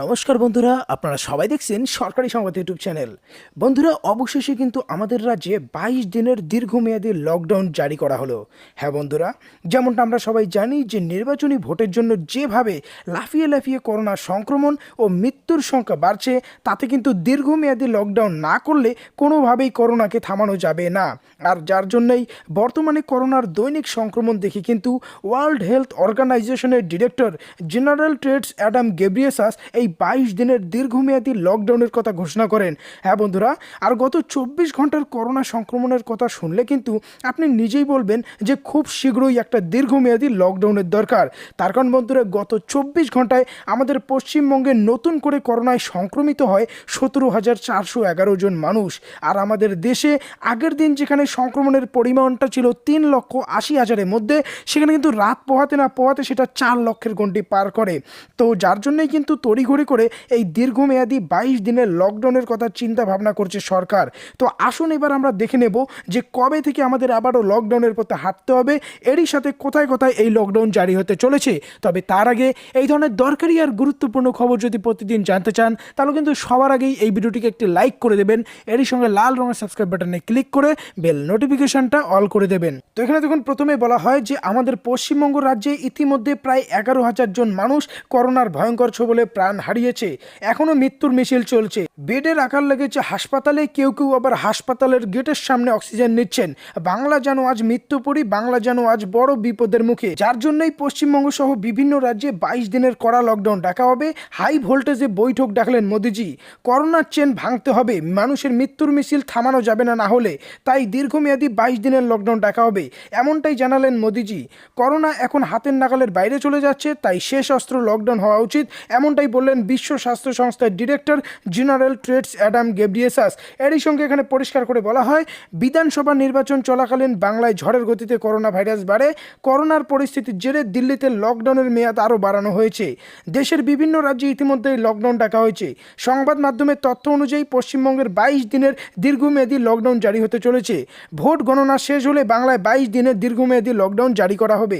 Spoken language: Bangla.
নমস্কার বন্ধুরা, আপনারা সবাই দেখছেন সরকারি সংবাদ ইউটিউব চ্যানেল। বন্ধুরা, অবশেষে কিন্তু আমাদের রাজ্যে বাইশ দিনের দীর্ঘমেয়াদী লকডাউন জারি করা হলো। হ্যাঁ বন্ধুরা, যেমনটা আমরা সবাই জানি যে নির্বাচনী ভোটের জন্য যেভাবে লাফিয়ে লাফিয়ে করোনা সংক্রমণ ও মৃত্যুর সংখ্যা বাড়ছে, তাতে কিন্তু দীর্ঘমেয়াদী লকডাউন না করলে কোনোভাবেই করোনাকে থামানো যাবে না। আর যার জন্যই বর্তমানে করোনার দৈনিক সংক্রমণ দেখে কিন্তু ওয়ার্ল্ড হেলথ অর্গানাইজেশনের director general Tedros Adhanom Ghebreyesus এই বাইশ দিনের দীর্ঘমেয়াদী লকডাউনের কথা ঘোষণা করেন। হ্যাঁ বন্ধুরা, আর গত চব্বিশ ঘণ্টার করোনা সংক্রমণের কথা শুনলে কিন্তু আপনি নিজেই বলবেন যে খুব শীঘ্রই একটা দীর্ঘমেয়াদী লকডাউনের দরকার। তার কারণ বন্ধুরা, গত চব্বিশ ঘন্টায় আমাদের পশ্চিমবঙ্গে নতুন করে করোনায় সংক্রমিত হয় সতেরো হাজার চারশো এগারো জন মানুষ। আর আমাদের দেশে আগের দিন যেখানে সংক্রমণের পরিমাণটা ছিল তিন লক্ষ আশি হাজারের মধ্যে, সেখানে কিন্তু রাত পোহাতে না পোহাতে সেটা চার লক্ষের গণ্ডি পার করে। তো যার জন্যই কিন্তু তড়িঘড়ি করে এই দীর্ঘমেয়াদী বাইশ দিনের লকডাউনের কথা চিন্তা ভাবনা করছে সরকার। তো আসুন এবার আমরা দেখে নেব যে কবে থেকে আমাদের আবারও লকডাউনের পথে হাঁটতে হবে। এরই সাথে কোথায় কোথায় এই লকডাউন জারি হতে চলেছে? তবে তার আগে এই ধরনের দরকারি আর গুরুত্বপূর্ণ খবর যদি প্রতিদিন জানতে চান, তাহলে কিন্তু সবার আগেই এই ভিডিওটিকে একটি লাইক করে দেবেন। এরই সঙ্গে লাল রঙের সাবস্ক্রাইব বাটনে ক্লিক করে বেল নোটিফিকেশনটা অল করে দেবেন। তো এখানে দেখুন, প্রথমে বলা হয় যে আমাদের পশ্চিমবঙ্গ রাজ্যে ইতিমধ্যে প্রায় এগারো হাজার জন মানুষ করোনার ভয়ঙ্কর ছবলে প্রাণ হারিয়েছে। এখনও মৃত্যুর মিছিল চলছে। বেডের আকার লেগেছে হাসপাতালে, কেউ কেউ আবার হাসপাতালের গেটের সামনে অক্সিজেন নিচ্ছেন। বাংলা যেন আজ মৃত্যুপুরী, বাংলা যেন আজ বড় বিপদের মুখে। যার জন্যই পশ্চিমবঙ্গ সহ বিভিন্ন রাজ্যে বাইশ দিনের কড়া লকডাউন ডাকা হবে। হাই ভোল্টেজে বৈঠক ডাকলেন মোদিজি। করোনার চেন ভাঙতে হবে। মানুষের মৃত্যুর মিছিল থামানো যাবে না না হলে। তাই দীর্ঘমেয়াদী বাইশ দিনের লকডাউন ডাকা হবে। এমনটাই জানালেন মোদিজি। করোনা এখন হাতের নাগালের বাইরে চলে যাচ্ছে, তাই শেষ অস্ত্র লকডাউন হওয়া উচিত। এমনটাই বললেন বিশ্ব স্বাস্থ্য সংস্থার director general Tedros Adhanom Ghebreyesus. এরই সঙ্গে এখানে পরিষ্কার করে বলা হয়, বিধানসভা নির্বাচন চলাকালীন বাংলায় ঝড়ের গতিতে করোনা ভাইরাস বাড়ে, করোনার পরিস্থিতির জেরে দিল্লিতে লকডাউনের মেয়াদ আরও বাড়ানো হয়েছে। দেশের বিভিন্ন রাজ্যে ইতিমধ্যেই লকডাউন ডাকা হয়েছে। সংবাদ মাধ্যমের তথ্য অনুযায়ী পশ্চিমবঙ্গের বাইশ দিনের দীর্ঘমেয়াদী লকডাউন জারি হতে চলেছে। ভোট গণনা শেষ হলে বাংলায় বাইশ দিনের দীর্ঘমেয়াদী লকডাউন জারি করা হবে।